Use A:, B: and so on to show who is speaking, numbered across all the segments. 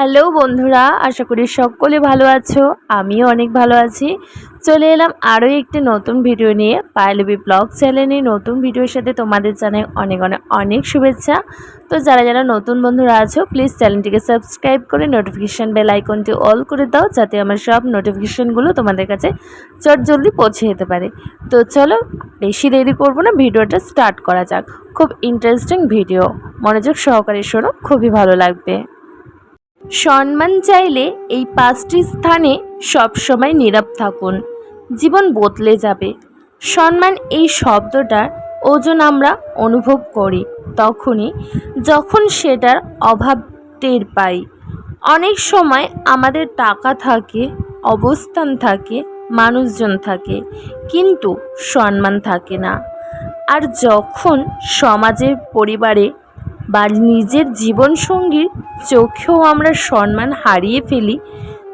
A: Hello বন্ধুরা, আশা করি সকলে ভালো আছো, আমিও অনেক ভালো আছি। চলে এলাম আরও একটি নতুন ভিডিও নিয়ে। পায়লবি ব্লগ চ্যানেলে নতুন ভিডিওর সাথে তোমাদের জানাই অনেক অনেক অনেক শুভেচ্ছা। তো যারা যারা নতুন বন্ধুরা আছো প্লিজ চ্যানেলটিকে সাবস্ক্রাইব করে নোটিফিকেশান বেল আইকনটি অল করে দাও, যাতে আমার সব নোটিফিকেশানগুলো তোমাদের কাছে চট জলদি পৌঁছে যেতে পারে। তো চলো, বেশি দেরি করব না, ভিডিওটা স্টার্ট করা যাক। খুব ইন্টারেস্টিং ভিডিও মনোযোগ সহকারে শোনো, খুবই ভালো লাগবে। সম্মান চাইলে এই পাঁচটি স্থানে সবসময় নীরব থাকুন। জীবন বদলে যাবে। সম্মান এই শব্দটার ওজন আমরা অনুভব করি, তখনই যখন সেটার অভাব টের পাই। অনেক সময় আমাদের টাকা থাকে, অবস্থান থাকে, মানুষজন থাকে, কিন্তু সম্মান থাকে না। আর যখন সমাজের পরিবারে বা নিজের জীবনসঙ্গীর চোখেও আমরা সম্মান হারিয়ে ফেলি,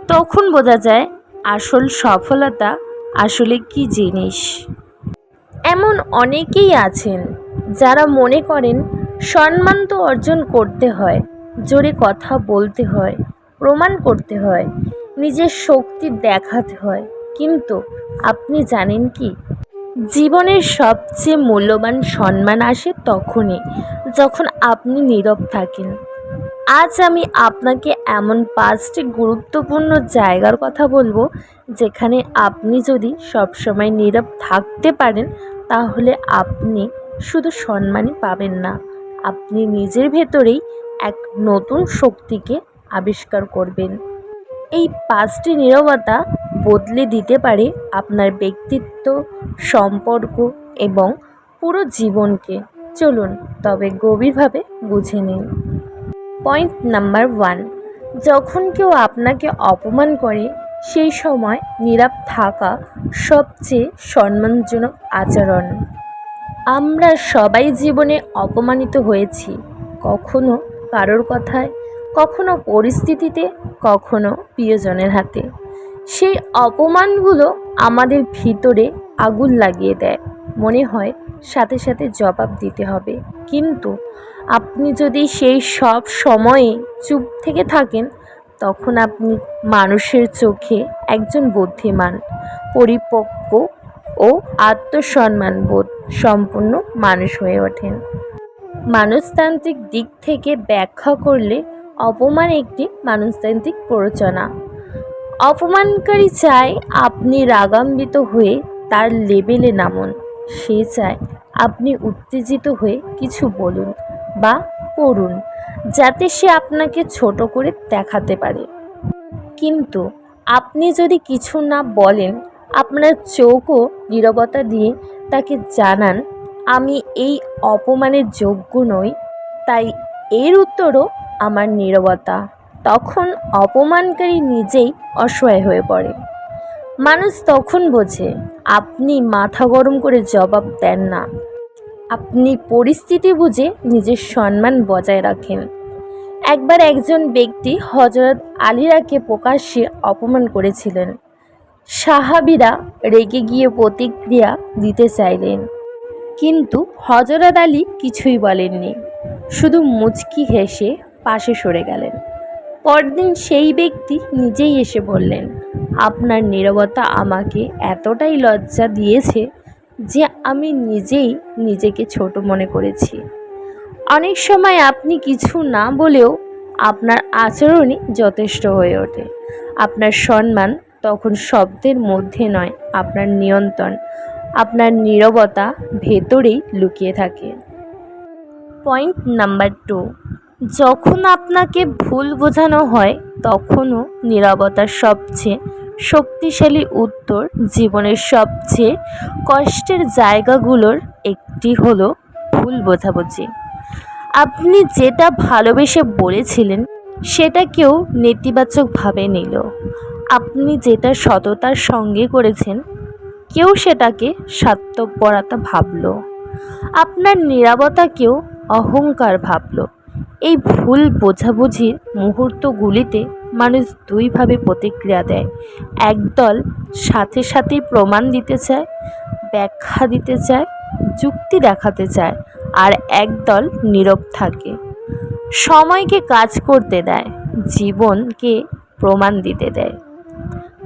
A: তখন বোঝা যায় আসল সফলতা আসলে কি জিনিস। এমন অনেকেই আছেন যারা মনে করেন সম্মান তো অর্জন করতে হয়, জোরে কথা বলতে হয়, প্রমাণ করতে হয়, নিজের শক্তি দেখাতে হয়। কিন্তু আপনি জানেন কি? জীবনের সবচেয়ে মূল্যবান সম্মান আসে তখনই, যখন আপনি নীরব থাকেন। আজ আমি আপনাকে এমন পাঁচটি গুরুত্বপূর্ণ জায়গার কথা বলব, যেখানে আপনি যদি সবসময় নীরব থাকতে পারেন, তাহলে আপনি শুধু সম্মানই পাবেন না, আপনি নিজের ভেতরেই এক নতুন শক্তিকে আবিষ্কার করবেন। এই পাঁচটি নীরবতা বদলে দিতে পারে আপনার ব্যক্তিত্ব, সম্পর্ক এবং পুরো জীবনকে। চলুন তবে গভীরভাবে বুঝে নিন। পয়েন্ট নাম্বার ওয়ান, যখন কেউ আপনাকে অপমান করে, সেই সময় নীরব থাকা সবচেয়ে সম্মানজনক আচরণ। আমরা সবাই জীবনে অপমানিত হয়েছি, কখনো কারোর কথায়, কখনো পরিস্থিতিতে, কখনো প্রিয়জনের হাতে। সেই অপমানগুলো আমাদের ভিতরে আগুন লাগিয়ে দেয়। মনে হয় সাথে সাথে জবাব দিতে হবে। কিন্তু আপনি যদি সেই সব সময়ে চুপ থেকে থাকেন, তখন আপনি মানুষের চোখে একজন বুদ্ধিমান, পরিপক্ক ও আত্মসম্মান বোধ সম্পন্ন মানুষ হয়ে ওঠেন। মানুষতান্ত্রিক দিক থেকে ব্যাখ্যা করলে অপমান একটি মানুষতান্ত্রিক প্ররোচনা। অপমানকারী চায় আপনি রাগান্বিত হয়ে তার লেবেলে নামুন। সে চায় আপনি উত্তেজিত হয়ে কিছু বলুন বা করুন, যাতে সে আপনাকে ছোট করে দেখাতে পারে। কিন্তু আপনি যদি কিছু না বলেন, আপনার চোখও নীরবতা দিয়ে তাকে জানান, আমি এই অপমানের যোগ্য নই। তাই এর উত্তরও আমার নীরবতা। তখন অপমানকারী নিজেই অসহায় হয়ে পড়ে। মানুষ তখন বোঝে, আপনি মাথা গরম করে জবাব দেন না। আপনি পরিস্থিতি বুঝে নিজের সম্মান বজায় রাখেন। একবার একজন ব্যক্তি হজরত আলীরাকে প্রকাশ্যে অপমান করেছিলেন। সাহাবিরা রেগে গিয়ে প্রতিক্রিয়া দিতে চাইলেন। কিন্তু হজরত আলী কিছুই বলেননি, শুধু মুচকি হেসে পাশে সরে গেলেন। পরদিন সেই ব্যক্তি নিজেই এসে বললেন, আপনার নীরবতা আমাকে এতটাই লজ্জা দিয়েছে যে আমি নিজেই নিজেকে ছোট মনে করেছি। অনেক সময় আপনি কিছু না বলেও আপনার আচরণই যথেষ্ট হয়ে ওঠে। আপনার সম্মান তখন শব্দের মধ্যে নয়, আপনার নিয়ন্ত্রণ, আপনার নীরবতা ভেতরেই লুকিয়ে থাকে। পয়েন্ট নাম্বার টু যখন আপনাকে ভুল বোঝানো হয়, তখনও নীরবতার সবচেয়ে শক্তিশালী উত্তর জীবনের সবচেয়ে কষ্টের জায়গাগুলোর একটি হলো ভুল বোঝাবুঝি। আপনি যেটা ভালোবেসে বলেছিলেন, সেটা কেউ নেতিবাচকভাবে নিল। আপনি যেটা সততার সঙ্গে করেছেন, কেউ সেটাকে স্বার্থপরতা ভাবল। আপনার নিরাপত্তাকেও অহংকার ভাবল। এই ভুল বোঝাবুঝির মুহূর্তগুলিতে মানুষ দুইভাবে প্রতিক্রিয়া দেয়। একদল সাথে সাথেই প্রমাণ দিতে চায়, ব্যাখ্যা দিতে চায়, যুক্তি দেখাতে চায়, আর একদল নীরব থাকে। সময়কে কাজ করতে দেয়, জীবনকে প্রমাণ দিতে দেয়।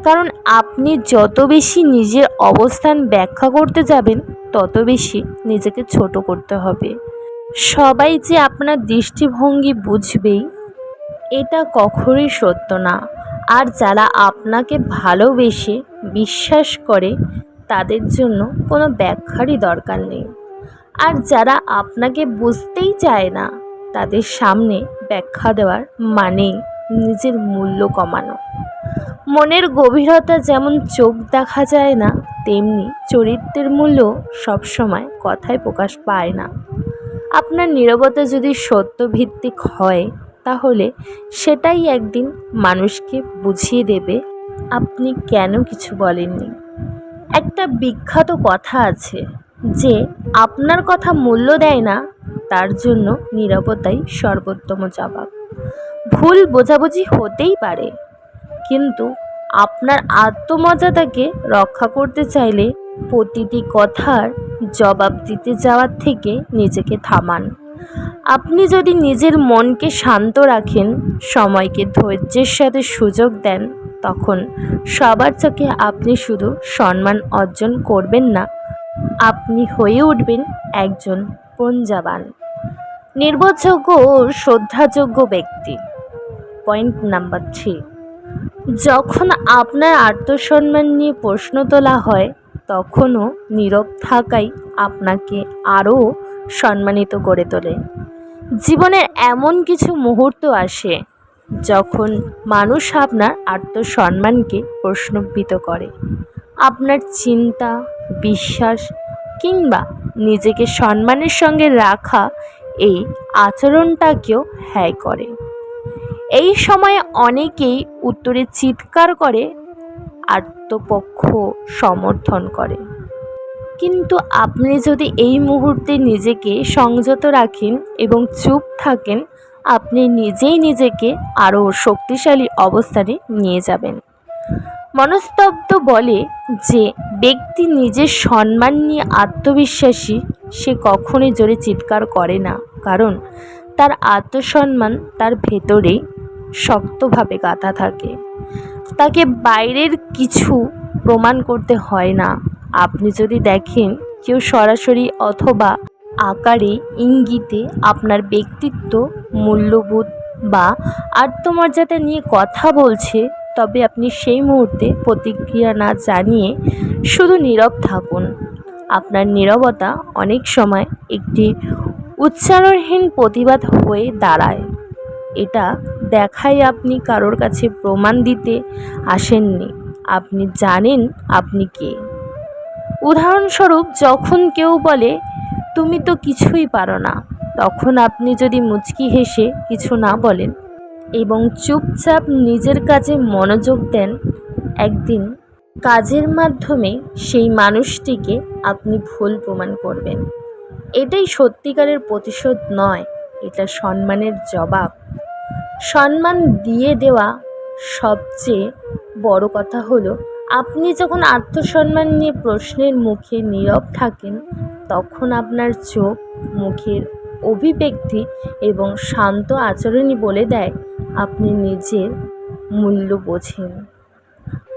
A: কারণ আপনি যত বেশি নিজের অবস্থান ব্যাখ্যা করতে যাবেন, তত বেশি নিজেকে ছোট করতে হবে। সবাই যে আপনার দৃষ্টিভঙ্গি বুঝবেই এটা কখনোই সত্য না। আর যারা আপনাকে ভালোবেসে বিশ্বাস করে, তাদের জন্য কোনো ব্যাখ্যারই দরকার নেই। আর যারা আপনাকে বুঝতেই চায় না, তাদের সামনে ব্যাখ্যা দেওয়ার মানেই নিজের মূল্য কমানো। মনের গভীরতা যেমন চোখ দেখা যায় না, তেমনি চরিত্রের মূল্য সবসময় কথায় প্রকাশ পায় না। আপনার নীরবতা যদি সত্যভিত্তিক হয়, তাহলে সেটাই একদিন মানুষকে বুঝিয়ে দেবে। আপনি কেন কিছু বলেননি? একটা বিখ্যাত কথা আছে যে, আপনার কথা মূল্য দেয় না, তার জন্য নীরবতাই সর্বোত্তম জবাব। ভুল বোঝাবুঝি হতেই পারে, কিন্তু আপনার আত্মমর্যাদাকে রক্ষা করতে চাইলে প্রতিটি কথার জবাব দিতে যাওয়ার থেকে নিজেকে থামান। আপনি যদি নিজের মনকে শান্ত রাখেন, সময়কে ধৈর্যের সাথে সুযোগ দেন, তখন সবার চোখে আপনি শুধু সম্মান অর্জন করবেন না, আপনি হয়ে উঠবেন একজন পঞ্জাবান, নির্ভরযোগ্য ও শ্রদ্ধাযোগ্য ব্যক্তি। পয়েন্ট নাম্বার থ্রি, যখন আপনার আত্মসম্মান নিয়ে প্রশ্ন তোলা হয় তখনও নীরব থাকাই আপনাকে আরও সম্মানিত করে তোলে। জীবনের এমন কিছু মুহূর্ত আসে যখন মানুষ আপনার আত্মসম্মানকে প্রশ্নবিত করে। আপনার চিন্তা, বিশ্বাস কিংবা নিজেকে সম্মানের সঙ্গে রাখা এই আচরণটাকেও হ্যায় করে। এই সময়ে অনেকেই উত্তরে চিৎকার করে আত্মপক্ষ সমর্থন করে। কিন্তু আপনি যদি এই মুহূর্তে নিজেকে সংযত রাখেন এবং চুপ থাকেন, আপনি নিজেই নিজেকে আরও শক্তিশালী অবস্থানে নিয়ে যাবেন। মনস্তব্ধ বলে যে ব্যক্তি নিজের সম্মান নিয়ে আত্মবিশ্বাসী, সে কখনোই জোরে চিৎকার করে না। কারণ তার আত্মসম্মান তার ভেতরেই শক্তভাবে গাঁথা থাকে। তাকে বাইরের কিছু প্রমাণ করতে হয় না। আপনি যদি দেখেন কেউ সরাসরি অথবা আকারে ইঙ্গিতে আপনার ব্যক্তিত্ব, মূল্যবোধ বা আত্মমর্যাদা নিয়ে কথা বলছে, তবে আপনি সেই মুহূর্তে প্রতিক্রিয়া না জানিয়ে শুধু নীরব থাকুন। আপনার নীরবতা অনেক সময় একটি উচ্চারণহীন প্রতিবাদ হয়ে দাঁড়ায়। এটা দেখায় আপনি কারোর কাছে প্রমাণ দিতে আসেননি। আপনি জানেন আপনি কে। উদাহরণস্বরূপ, যখন কেউ বলে, তুমি তো কিছুই পারো না। তখন আপনি যদি মুচকি হেসে কিছু না বলেন এবং চুপচাপ নিজের কাজে মনোযোগ দেন, একদিন কাজের মাধ্যমে সেই মানুষটিকে আপনি ভুল প্রমাণ করবেন। এটাই সত্যিকারের প্রতিশোধ নয়, এটা সম্মানের জবাব। সম্মান দিয়ে দেওয়া সবচেয়ে বড় কথা হলো, আপনি যখন আত্মসম্মান নিয়ে প্রশ্নের মুখে নীরব থাকেন, তখন আপনার চোখ, মুখের অভিব্যক্তি এবং শান্ত আচরণই বলে দেয়, আপনি নিজের মূল্য বোঝেন।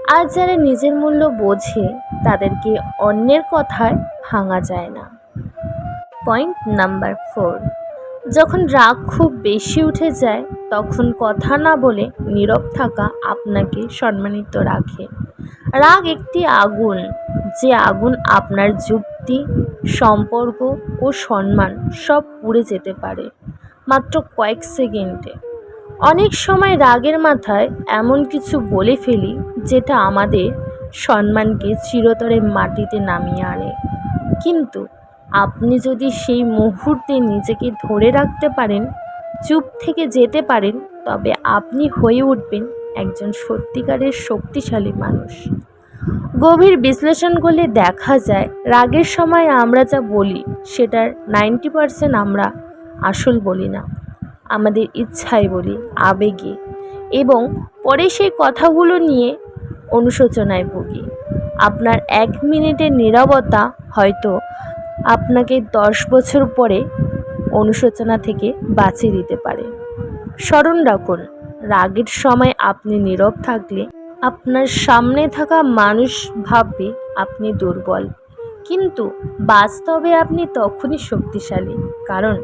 A: আর যারা নিজের মূল্য বোঝে, তাদেরকে অন্যের কথায় ভাঙা যায় না। Point number four. যখন রাগ খুব বেশি উঠে যায়, তখন কথা না বলে নীরব থাকা আপনাকে সম্মানিত রাখে। রাগ একটি আগুন, যে আগুন আপনার যুক্তি, সম্পর্ক ও সম্মান সব পুড়ে যেতে পারে, মাত্র কয়েক সেকেন্ডে। অনেক সময় রাগের মাথায় এমন কিছু বলে ফেলি, যেটা আমাদের সম্মানকে চিরতরে মাটিতে নামিয়ে আনে। কিন্তু আপনি যদি সেই মুহূর্তে নিজেকে ধরে রাখতে পারেন, চুপ থেকে যেতে পারেন, তবে আপনি হয়ে উঠবেন একজন সত্যিকারের শক্তিশালী মানুষ। গভীর বিশ্লেষণ করলে দেখা যায়, রাগের সময় আমরা যা বলি, সেটার নাইনটি পারসেন্ট আমরা আসল বলি না। আমাদের ইচ্ছায় বলি আবেগে এবং পরে সেই কথাগুলো নিয়ে অনুশোচনায় ভুগি। আপনার এক মিনিটের নিরবতা হয়তো আপনাকে দশ বছর পরে অনুশোচনা থেকে বাঁচিয়ে দিতে পারে। স্মরণ রাখুন, রাগের সময় আপনি নীরব থাকলে আপনার সামনে থাকা মানুষ ভাববে আপনি দুর্বল। কিন্তু বাস্তবে আপনি তখনই শক্তিশালী, কারণ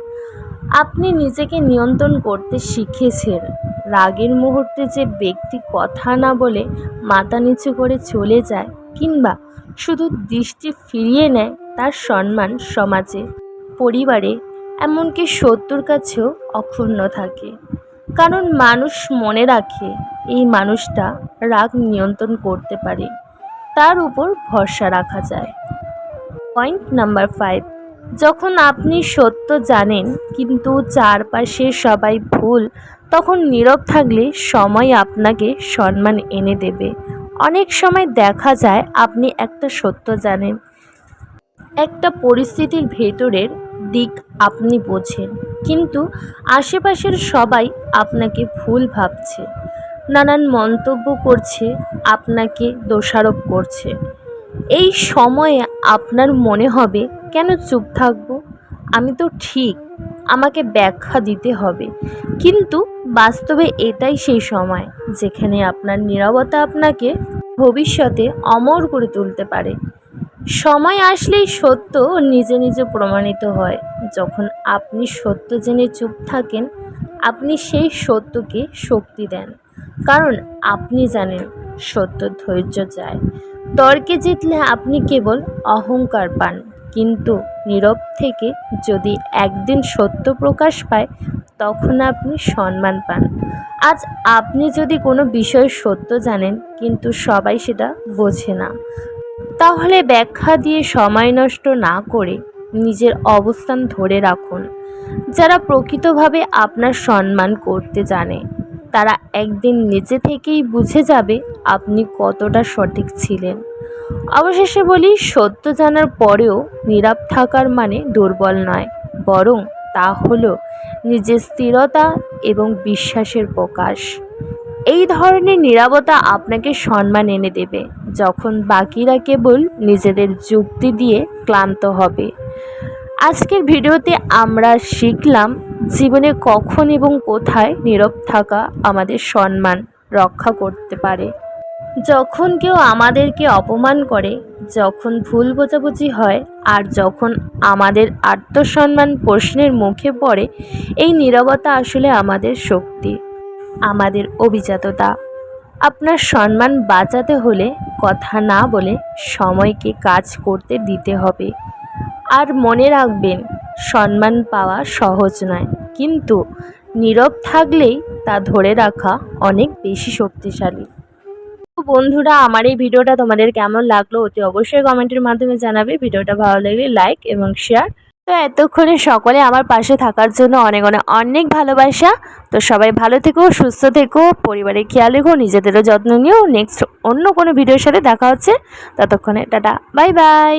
A: আপনি নিজেকে নিয়ন্ত্রণ করতে শিখেছেন। রাগের মুহূর্তে যে ব্যক্তি কথা না বলে মাথা নিচু করে চলে যায় কিংবা শুধু দৃষ্টি ফিরিয়ে নেয় তার সম্মান সমাজে, পরিবারে, এমনকি শত্রুর কাছেও অক্ষুণ্ণ থাকে। কারণ মানুষ মনে রাখে, এই মানুষটা রাগ নিয়ন্ত্রণ করতে পারে। তার উপর ভরসা রাখা যায়। পয়েন্ট নাম্বার ফাইভ, যখন আপনি সত্য জানেন, কিন্তু চারপাশে সবাই ভুল, তখন নীরব থাকলে সময় আপনাকে সম্মান এনে দেবে। অনেক সময় দেখা যায় আপনি একটা সত্য জানেন একটা পরিস্থিতির ভেতরের দিক আপনি বোঝেন। কিন্তু আশেপাশের সবাই আপনাকে ভুল ভাবছে। নানান মন্তব্য করছে, আপনাকে দোষারোপ করছে। এই সময়ে আপনার মনে হবে, কেন চুপ থাকব? আমি তো ঠিক, আমাকে ব্যাখ্যা দিতে হবে। কিন্তু বাস্তবে এটাই সেই সময়, যেখানে আপনার নীরবতা আপনাকে ভবিষ্যতে অমর করে তুলতে পারে। সময় আসলেই সত্য নিজে নিজে প্রমাণিত হয়। যখন আপনি সত্য জেনে চুপ থাকেন, আপনি সেই সত্যকে শক্তি দেন। কারণ আপনি জানেন সত্য ধৈর্য চায় তর্কে জিতলে আপনি কেবল অহংকার পান। কিন্তু নীরব থেকে যদি একদিন সত্য প্রকাশ পায়, তখন আপনি সম্মান পান। আজ আপনি যদি কোনো বিষয় সত্য জানেন, কিন্তু সবাই সেটা বোঝে না। তাহলে ব্যাখ্যা দিয়ে সময় নষ্ট না করে নিজের অবস্থান ধরে রাখুন। যারা প্রকৃতভাবে আপনার সম্মান করতে জানে, তারা একদিন নিজে থেকেই বুঝে যাবে আপনি কতটা সঠিক ছিলেন। অবশেষে বলি, সত্য জানার পরেও নীরব থাকার মানে দুর্বল নয়, বরং তা হলো নিজের স্থিরতা এবং বিশ্বাসের প্রকাশ। এই ধরনের নীরবতা আপনাকে সম্মান এনে দেবে। যখন বাকিরা কেবল নিজেদের যুক্তি দিয়ে ক্লান্ত হবে। আজকের ভিডিওতে আমরা শিখলাম জীবনে কখন এবং কোথায় নীরব থাকা আমাদের সম্মান রক্ষা করতে পারে। যখন কেউ আমাদেরকে অপমান করে, যখন ভুল বোঝাবুঝি হয়, আর যখন আমাদের আত্মসম্মান প্রশ্নের মুখে পড়ে, এই নীরবতা আসলে আমাদের শক্তি, আমাদের অভিজাততা। আপনার সম্মান বাঁচাতে হলে কথা না বলে সময়কে কাজ করতে দিতে হবে। আর মনে রাখবেন, সম্মান পাওয়া সহজ নয়। কিন্তু নীরব থাকলেই তা ধরে রাখা অনেক বেশি শক্তিশালী। তো বন্ধুরা, আমার এই ভিডিওটা তোমাদের কেমন লাগল অতি অবশ্যই কমেন্টের মাধ্যমে জানাবে। ভিডিওটা ভালো লাগলে লাইক এবং শেয়ার তো এতক্ষণে সকলে আমার পাশে থাকার জন্য অনেক অনেক অনেক ভালোবাসা। তো সবাই ভালো থেকো, সুস্থ থেকো, পরিবারের খেয়াল রেখো, নিজেদেরও যত্ন নিও। নেক্সট অন্য কোনো ভিডিওর সাথে দেখা হচ্ছে। ততক্ষণে, টাটা বাই বাই